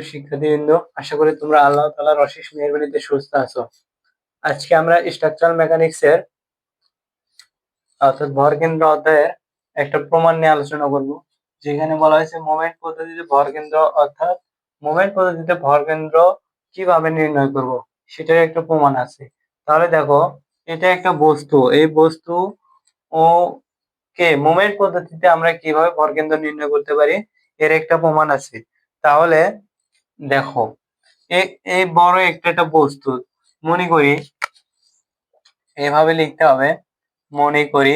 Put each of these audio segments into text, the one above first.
প্রিয় শিক্ষার্থীবৃন্দ, আশা করি তোমরা আল্লাহ তালার অশেষ মেহরবানিতে সুস্থ আছো। আজকে আমরা স্ট্রাকচারাল মেকানিক্স এর অর্থাৎ ভর কেন্দ্র অধ্যায়ের একটা প্রমাণ নিয়ে আলোচনা করব, যেখানে বলা হয়েছে মোমেন্ট পদ্ধতিতে ভর কেন্দ্র অর্থাৎ মোমেন্ট পদ্ধতিতে ভর কেন্দ্র কীভাবে নির্ণয় করব, সেটার একটা প্রমাণ আছে। তাহলে দেখো, এটা একটা বস্তু, এই বস্তু ও কে মোমেন্ট পদ্ধতিতে আমরা কীভাবে ভর কেন্দ্র নির্ণয় করতে পারি, এর একটা প্রমাণ আছে। তাহলে দেখো এই বড় একটা একটা বস্তু। মনে করি, এভাবে লিখতে হবে। মনে করি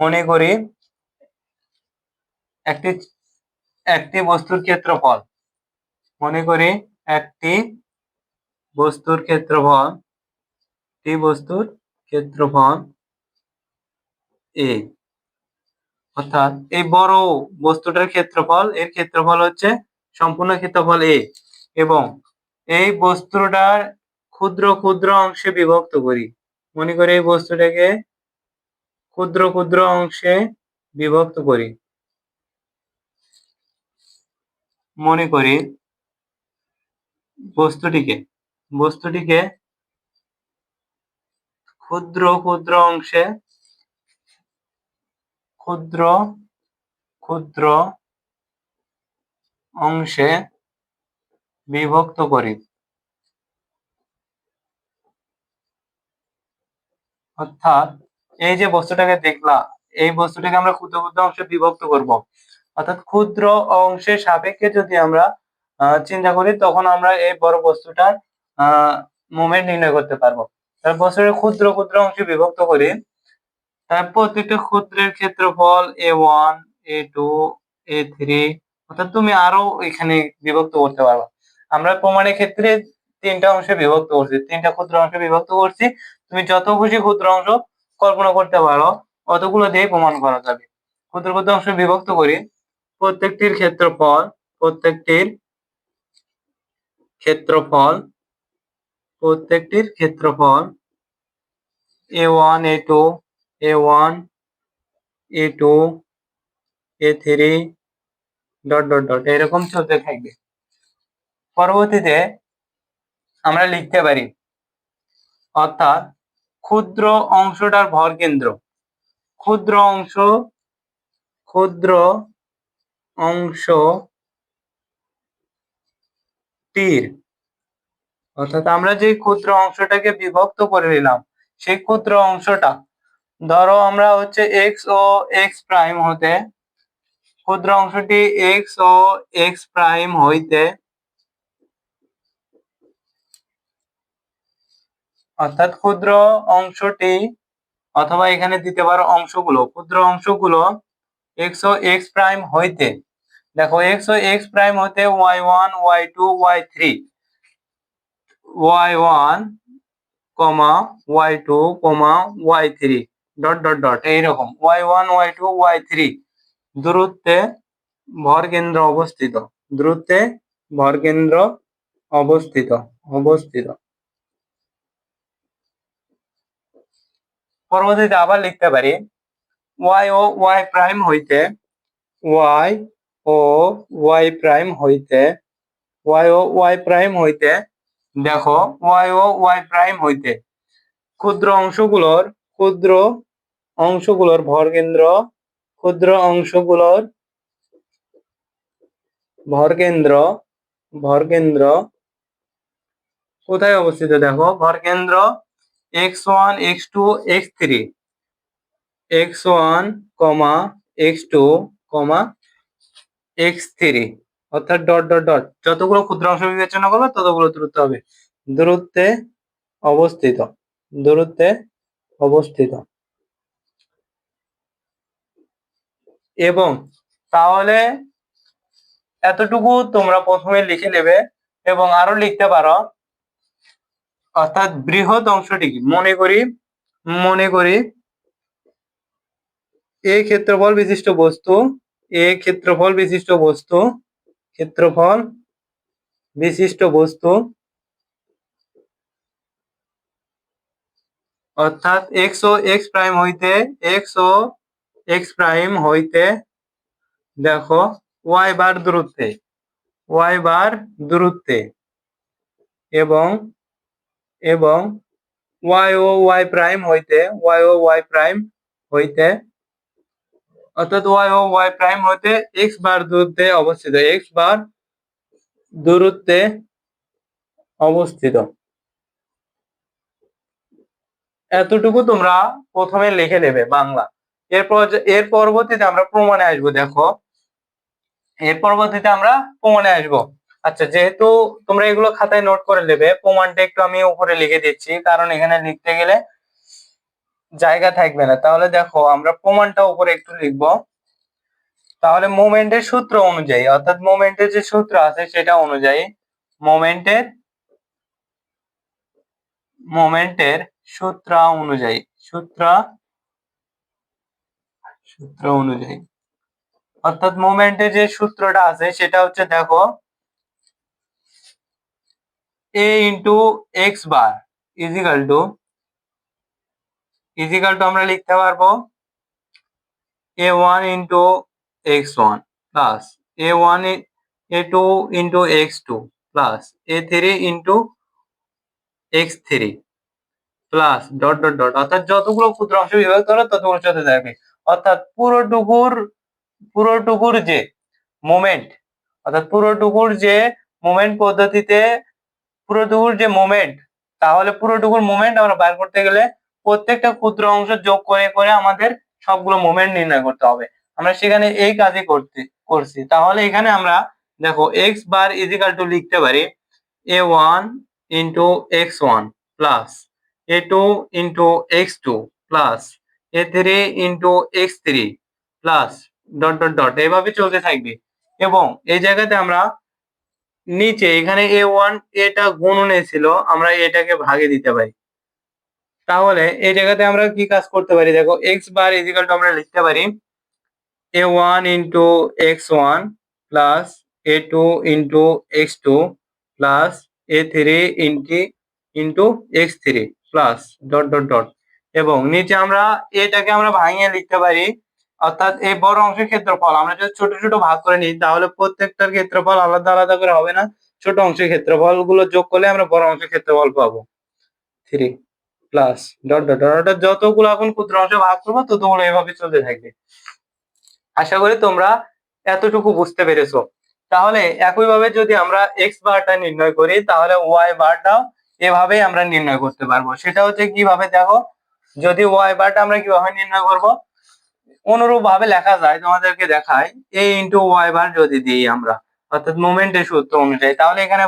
মনে করি একটি একটি বস্তুর ক্ষেত্রফল। মনে করি একটি বস্তুর ক্ষেত্রফল, একটি বস্তুর ক্ষেত্রফল এ। অর্থাৎ এই বড় বস্তুটার ক্ষেত্রফল, এর ক্ষেত্রফল হচ্ছে সম্পূর্ণ ক্ষেত্রফল এ এবং এই বস্তুটার ক্ষুদ্র ক্ষুদ্র অংশে বিভক্ত করি। মনে করি এই বস্তুটাকে ক্ষুদ্র ক্ষুদ্র অংশে বিভক্ত করি। মনে করি বস্তুটিকে বস্তুটিকে ক্ষুদ্র ক্ষুদ্র অংশে ক্ষুদ্র ক্ষুদ্র অংশে বিভক্ত করি। অর্থাৎ এই যে বস্তুটাকে দেখলা, এই বস্তুটাকে আমরা ক্ষুদ্র ক্ষুদ্র অংশে বিভক্ত করব। অর্থাৎ ক্ষুদ্র অংশের সাপেক্ষে যদি আমরা চিন্তা করি, তখন আমরা এই বড় বস্তুটার আহ মুভমেন্ট নির্ণয় করতে পারব। তার বস্তুটা ক্ষুদ্র ক্ষুদ্র অংশে বিভক্ত করি তার প্রত্যেকটা ক্ষুদ্রের ক্ষেত্রফল A one A two A three অর্থাৎ তুমি আরও এখানে বিভক্ত করতে পারবা। আমরা প্রমাণের ক্ষেত্রে তিনটা অংশে বিভক্ত করছি। তিনটা ক্ষুদ্র অংশে বিভক্ত করছি। তুমি যত খুশি ক্ষুদ্র অংশ কল্পনা করতে পারো, অতগুলো দিয়ে প্রমাণ করা যাবে। ক্ষুদ্র ক্ষুদ্র অংশ বিভক্ত করি। প্রত্যেকটির ক্ষেত্রফল প্রত্যেকটির ক্ষেত্রফল প্রত্যেকটির ক্ষেত্রফল A one A two A one A two A three dot dot dot এরকম চলতে থাকবে। পরবর্তীতে আমরা লিখতে পারি, অর্থাৎ ক্ষুদ্র অংশটার ভর কেন্দ্র। ক্ষুদ্র অংশ ক্ষুদ্র অংশ তীর অর্থাৎ আমরা যে ক্ষুদ্র অংশটাকে বিভক্ত করে নিলাম, সেই ক্ষুদ্র অংশটা ধরো আমরা হচ্ছে এক্স ও এক্স প্রাইম হতে, ক্ষুদ্র অংশটি এক্স ও এক্স প্রাইম হইতে, অর্থাৎ ক্ষুদ্র অংশটি, অথবা এখানে দিতে পারো অংশগুলো, ক্ষুদ্র অংশগুলো এক্স ও এক্স প্রাইম হইতে, দেখো এক্স ও এক্স প্রাইম হতে Y one Y two Y three Y one comma Y two comma Y three dot dot dot এইরকম Y one Y two Y three দূরত্বে ভর কেন্দ্র অবস্থিত। দূরত্বে ভর কেন্দ্র অবস্থিত অবস্থিত। পরবর্তীতে আবার লিখতে পারি ওয়াই ও ওয়াই প্রাইম হইতে ওয়াই ও ওয়াই প্রাইম হইতে ওয়াই ও ওয়াই প্রাইম হইতে, দেখো ওয়াই ও ওয়াই প্রাইম হইতে, ক্ষুদ্র অংশগুলোর ক্ষুদ্র অংশগুলোর ভরকেন্দ্র ক্ষুদ্র অংশগুলোর ভরকেন্দ্র ভরকেন্দ্র কোথায় অবস্থিত দেখো? ভরকেন্দ্র X one, X two, X three. X one, comma, X two, comma, X three. অর্থাৎ ডট ডট ডট। যতগুলো ক্ষুদ্র অংশ বিবেচনা করবে, ততগুলো দূরত্ব হবে। দূরত্বে অবস্থিত। দূরত্বে অবস্থিত। এবং তাহলে এতটুকু তোমরা প্রথমে লিখে নেবে এবং আরও লিখতে পারো। অর্থাৎ বৃহৎ অংশটি মনে করি মনে করি এ ক্ষেত্রফল বিশিষ্ট বস্তু, এ ক্ষেত্রফল বিশিষ্ট বস্তু, ক্ষেত্রফল বিশিষ্ট বস্তু অর্থাৎ এক্স ও এক্স প্রাইম হইতে এক্স ও এক্স প্রাইম হইতে দেখো ওয়াই বার দূরত্বে ওয়াই বার দূরত্বে এবং এবং ওয়াই ও ওয়াই প্রাইম হইতে ওয়াই ও ওয়াই প্রাইম হইতে, অর্থাৎ ওয়াই ও ওয়াই প্রাইম হইতে এক্স বার দূরত্বে অবস্থিত এক্স বার দূরত্বে অবস্থিত। এতটুকু তোমরা প্রথমে লিখে নেবে বাংলা। এরপর এর পরবর্তীতে আমরা প্রমাণে আসব, দেখো। এর পরবর্তীতে আমরা প্রমাণে আসব। আচ্ছা যেহেতু তোমরা এগুলো খাতায় নোট করে নেবে, প্রমাণটা একটু আমি উপরে লিখে দিচ্ছি, কারণ এখানে লিখতে গেলে জায়গা থাকবে না। তাহলে দেখো, আমরা প্রমাণটা উপরে একটু লিখব। তাহলে মোমেন্টের সূত্র অনুযায়ী, অর্থাৎ মোমেন্টের যে সূত্র আছে সেটা অনুযায়ী, মোমেন্টের মোমেন্টের সূত্র অনুযায়ী, সূত্র সূত্র অনুযায়ী। অর্থাৎ মোমেন্টের যে সূত্রটা আছে, সেটা হচ্ছে দেখো A into X bar is equal to is equal to আমরা লিখতে পারব A one into X one plus A one A two into X two plus A three into X three plus dot dot dot অর্থাৎ যতগুলো ক্ষুদ্র অংশ বিভাগ করো ততগুলো চলতে থাকবে অর্থাৎ পুরোটুকুর পুরোটুকুর যে মোমেন্ট অর্থাৎ পুরোটুকুর যে মোমেন্ট পদ্ধতিতে, পুরোটুকুর যে মোমেন্ট তাহলে পুরোটুকুর মোমেন্ট আমরা বার করতে গেলে প্রত্যেকটা ক্ষুদ্র অংশ যোগ করে করে আমাদের সবগুলো মোমেন্ট নির্ণয় করতে হবে। আমরা সেখানে এই কাজই করতে, করছি। তাহলে এখানে আমরা দেখো এক্স বার ইজিক্যাল টু লিখতে পারি A one into X one plus A two into X two plus A three into X three plus dot dot dot এভাবে চলতে থাকবে। এবং এই জায়গাতে আমরা নিচে, এখানে এ ওয়ান এটা গুণনে ছিল, আমরা এটাকে ভাগে দিতে পারি। তাহলে এই জায়গাতে আমরা কি কাজ করতে পারি? দেখো এক্স বার ইজিক্যাল টু আমরা লিখতে পারি A one into X one plus A two into X two plus A three ইন্টি into X three plus dot dot dot এবং নিচে আমরা এটাকে আমরা ভাঙিয়ে লিখতে পারি। অর্থাৎ এই বড় অংশের ক্ষেত্রফল, আমরা যদি ছোট ছোট ভাগ করে নিই, তাহলে প্রত্যেকটার ক্ষেত্রফল আলাদা আলাদা করে হবে না। ছোট অংশের ক্ষেত্রফলগুলো যোগ করলে আমরা বড় অংশের ক্ষেত্রফল পাবো। Three plus dot dot dot যতগুলো এখন ক্ষুদ্র অংশে ভাগ করব, ততগুলো এভাবে চলতে থাকবে। আশা করি তোমরা এতটুকু বুঝতে পেরেছ। তাহলে একইভাবে যদি আমরা এক্স বারটা নির্ণয় করি, তাহলে ওয়াই বারটাও এভাবেই আমরা নির্ণয় করতে পারব। সেটা হচ্ছে কীভাবে দেখো, যদি ওয়াই বারটা আমরা কীভাবে নির্ণয় করব? অনুরূপ ভাবে লেখা যায়, তোমাদেরকে দেখায় এ ইন্টু ওয়াই বার যদি দিই আমরা, অর্থাৎ মোমেন্টের সূত্র অনুযায়ী, তাহলে এখানে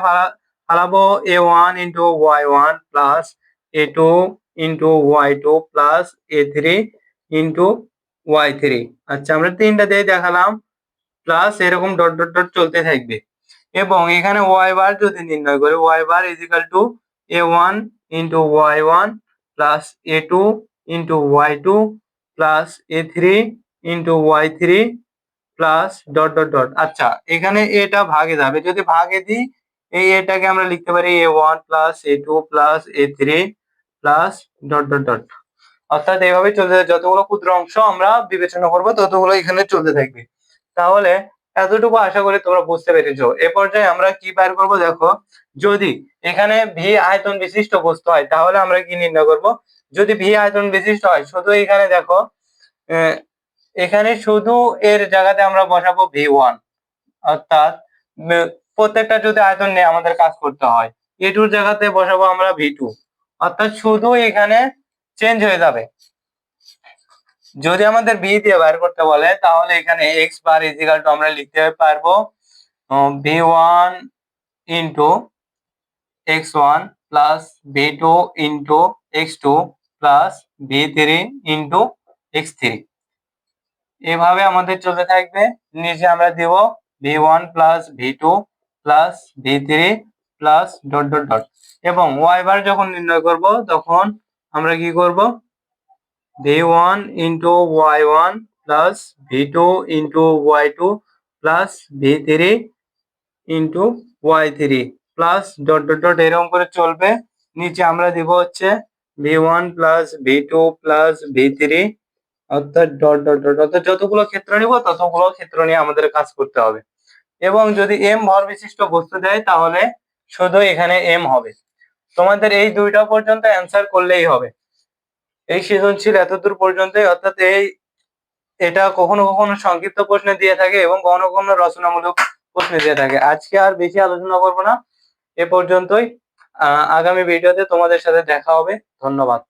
ফালাবো A one into Y one plus A two into Y two plus A three into Y three আচ্ছা আমরা তিনটা দিয়ে দেখালাম প্লাস এরকম ডট ডট ডট চলতে থাকবে। এবং এখানে ওয়াই বার যদি নির্ণয় করি Y bar is equal to A one into Y one plus A two into Y two plus A three into Y three plus dot dot dot আচ্ছা এখানে এটা ভাগে যাবে। যদি ভাগে দিই, এই এটাকে আমরা লিখতে পারি A one plus A two plus A three plus dot dot dot অর্থাৎ এইভাবে চলতে যতগুলো ক্ষুদ্র অংশ আমরা বিবেচনা করব, ততগুলো এখানে চলতে থাকবে। তাহলে এতটুকু আশা করি তোমরা বুঝতে পেরেছ। এ পর্যায়ে আমরা কি বের করব দেখো, যদি এখানে ভি আয়তন বিশিষ্ট বস্তু হয়, তাহলে আমরা কি নির্ণয় করব? যদি ভি আয়তন বিশিষ্ট হয়, শুধু এখানে দেখো এখানে শুধু এর জায়গাতে আমরা বসাবো ভি ওয়ান অর্থাৎ প্রত্যেকটা যদি আয়তন নিয়ে আমাদের কাজ করতে হয় এ টুর জায়গাতে বসাবো আমরা ভি টু অর্থাৎ শুধু এখানে চেঞ্জ হয়ে যাবে। যদি আমাদের ভি দিয়ে বের করতে বলে, তাহলে এখানে এক্স বার ইজিক্যাল টু আমরা লিখতে পারব V one into X one plus V two into X two plus V three into X three এভাবে আমাদের চলতে থাকবে। নিচে আমরা দেব V one plus V two plus V three plus dot dot dot এবং ওয়াই বার যখন নির্ণয় করব, তখন আমরা কি করব? V one into Y one plus V two into Y two plus V three into Y three plus dot dot dot এরকম করে চলবে। নিচে আমরা দিব হচ্ছে V one plus V two plus V three অর্থাৎ ডট ডট ডট অর্থাৎ যতগুলো ক্ষেত্র নিব ততগুলো ক্ষেত্র নিয়ে আমাদের কাজ করতে হবে। এবং যদি এম ভর বিশিষ্ট বস্তু দেয় তাহলে শুধু এখানে এম হবে। তোমাদের এই দুইটা পর্যন্ত অ্যান্সার করলেই হবে। এই সৃজনশীল এতদূর পর্যন্ত অর্থাৎ এই, এটা কখনো কখনো সংক্ষিপ্ত প্রশ্ন দিয়ে থাকে এবং কখনো কখনো রচনামূলক প্রশ্ন দিয়ে থাকে। আজকে আর বেশি আলোচনা করব না। এ পর্যন্তই। আগামী ভিডিওতে তোমাদের সাথে দেখা হবে। ধন্যবাদ।